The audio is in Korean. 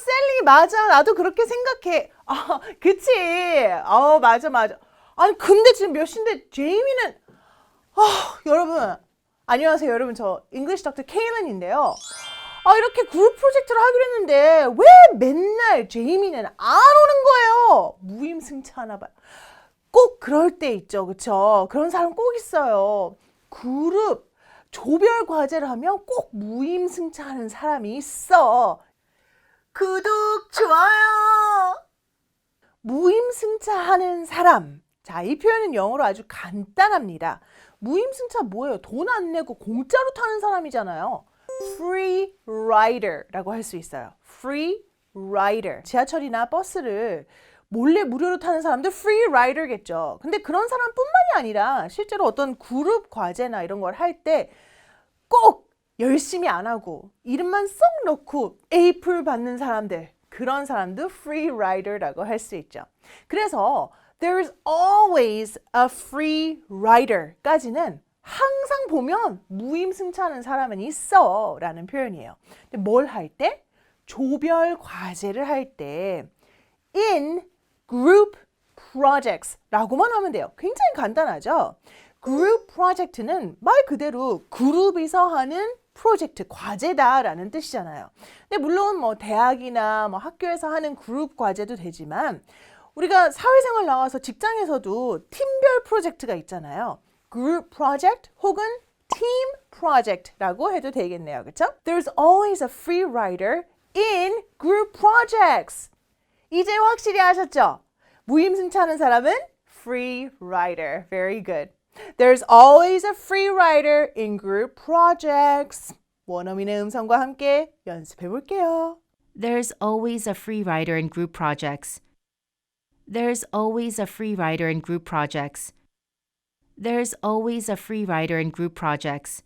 셀리 맞아. 나도 그렇게 생각해. 아, 그치. 어, 맞아, 맞아. 아니, 근데 지금 몇 시인데 제이미는 아, 여러분. 안녕하세요, 여러분. 저 잉글리시 닥터 케일런인데요. 아, 이렇게 그룹 프로젝트를 하기로 했는데 왜 맨날 제이미는 안 오는 거예요? 무임승차하나 봐요. 꼭 그럴 때 있죠. 그쵸? 그런 사람 꼭 있어요. 그룹 조별 과제를 하면 꼭 무임승차하는 사람이 있어. 구독, 좋아요. 무임승차하는 사람. 자, 이 표현은 영어로 아주 간단합니다. 무임승차 뭐예요? 돈 안 내고 공짜로 타는 사람이잖아요. free rider라고 할 수 있어요. free rider. 지하철이나 버스를 몰래 무료로 타는 사람들 free rider겠죠. 근데 그런 사람뿐만이 아니라 실제로 어떤 그룹 과제나 이런 걸 할 때 꼭 열심히 안 하고 이름만 쏙 넣고 A풀 받는 사람들 그런 사람도 free rider라고 할 수 있죠. 그래서 there's always a free rider까지는 항상 보면 무임승차하는 사람은 있어 라는 표현이에요. 뭘 할 때? 조별 과제를 할 때 in group projects 라고만 하면 돼요. 굉장히 간단하죠? Group project는 말 그대로 그룹에서 하는 프로젝트, 과제다라는 뜻이잖아요. 근데 물론 뭐 대학이나 뭐 학교에서 하는 그룹 과제도 되지만 우리가 사회생활 나와서 직장에서도 팀별 프로젝트가 있잖아요. group project 혹은 team project라고 해도 되겠네요. 그렇죠? There's always a free rider in group projects. 이제 확실히 아셨죠? 무임승차하는 사람은 free rider. Very good. There's always a free rider in group projects. 원어민의 음성과 함께 연습해 볼게요. There's always a free rider in group projects. There's always a free rider in group projects. There's always a free rider in group projects.